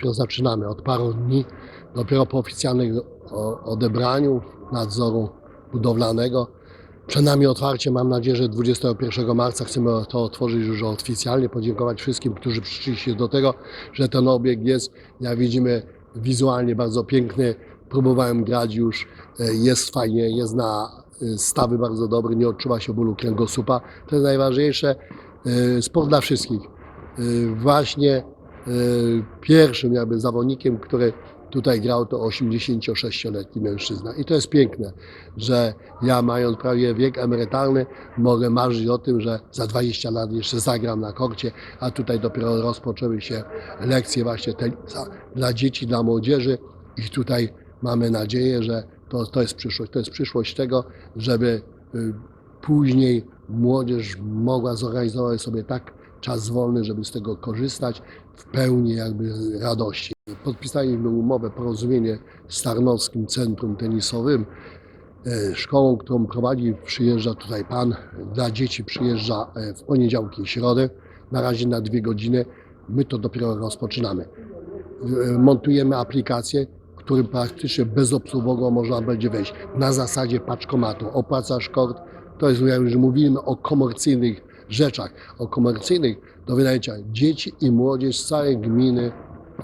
dopiero zaczynamy od paru dni, dopiero po oficjalnym odebraniu nadzoru budowlanego. Przed nami otwarcie, mam nadzieję, że 21 marca chcemy to otworzyć już oficjalnie, podziękować wszystkim, którzy przyczyli się do tego, że ten obiekt jest, jak widzimy, wizualnie bardzo piękny. Próbowałem grać już, e, jest fajnie, jest na e, stawy bardzo dobry, nie odczuwa się bólu kręgosłupa. To jest najważniejsze. E, Sport dla wszystkich. Właśnie pierwszym jakby zawodnikiem, który tutaj grał, to 86-letni mężczyzna. I to jest piękne, że ja mając prawie wiek emerytalny, mogę marzyć o tym, że za 20 lat jeszcze zagram na korcie, a tutaj dopiero rozpoczęły się lekcje właśnie tenisa dla dzieci, dla młodzieży i tutaj mamy nadzieję, że to, to jest przyszłość. To jest przyszłość tego, żeby y, później młodzież mogła zorganizować sobie tak czas wolny, żeby z tego korzystać w pełni jakby radości. Podpisaliśmy umowę, porozumienie z Tarnowskim Centrum Tenisowym. E, Szkołą, którą prowadzi, przyjeżdża tutaj pan. Dla dzieci przyjeżdża e, w poniedziałki i środę. Na razie na dwie godziny. My to dopiero rozpoczynamy. E, Montujemy aplikację, którym praktycznie bezobsługowo można będzie wejść. Na zasadzie paczkomatu. Opłacasz kort. To jest, jak już mówimy o komercyjnych rzeczach. O komercyjnych do wynajęcia dzieci i młodzież z całej gminy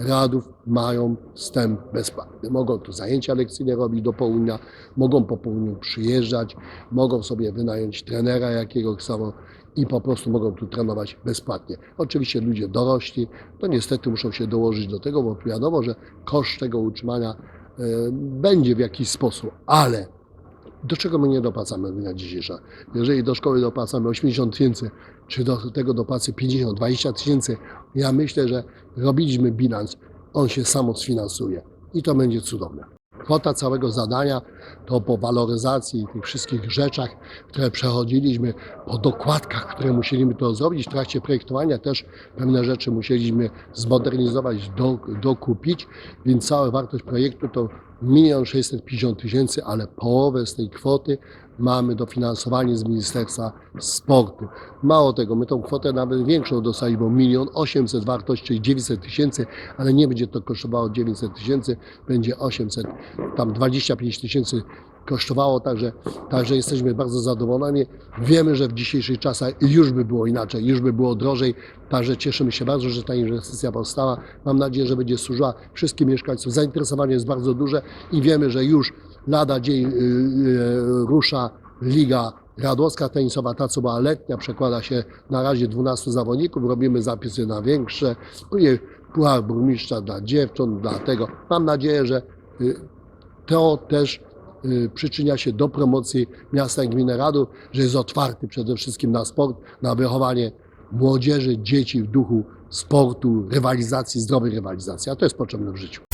Radów mają wstęp bezpłatny. Mogą tu zajęcia lekcyjne robić do południa, mogą po południu przyjeżdżać, mogą sobie wynająć trenera jakiego chcą i po prostu mogą tu trenować bezpłatnie. Oczywiście ludzie dorośli, to niestety muszą się dołożyć do tego, bo wiadomo, że koszt tego utrzymania e, będzie w jakiś sposób, ale do czego my nie dopłacamy dnia dzisiejsza? Jeżeli do szkoły dopłacamy 80 tysięcy, czy do tego dopłacy 50, 20 tysięcy, ja myślę, że robiliśmy bilans, on się samo sfinansuje i to będzie cudowne. Kwota całego zadania to po waloryzacji tych wszystkich rzeczach, które przechodziliśmy, po dokładkach, które musieliśmy to zrobić. W trakcie projektowania, też pewne rzeczy musieliśmy zmodernizować, do, dokupić, więc cała wartość projektu to 1 650 tysięcy, ale połowę z tej kwoty mamy dofinansowanie z Ministerstwa Sportu. Mało tego, my tą kwotę nawet większą dostali, bo 1 800 wartość, czyli 900 tysięcy, ale nie będzie to kosztowało 900 tysięcy, będzie 800, tam 25 tysięcy kosztowało, także, także jesteśmy bardzo zadowoleni. Wiemy, że w dzisiejszych czasach już by było inaczej, już by było drożej, także cieszymy się bardzo, że ta inwestycja powstała. Mam nadzieję, że będzie służyła wszystkim mieszkańcom. Zainteresowanie jest bardzo duże i wiemy, że już lada dzień y, y, rusza Liga Radłowska Tenisowa, ta co była letnia, przekłada się na razie 12 zawodników, robimy zapisy na większe, puchar burmistrza dla dziewcząt, dla tego. Mam nadzieję, że y, to też przyczynia się do promocji miasta i gminy Radów, że jest otwarty przede wszystkim na sport, na wychowanie młodzieży, dzieci w duchu sportu, rywalizacji, zdrowej rywalizacji, a to jest potrzebne w życiu.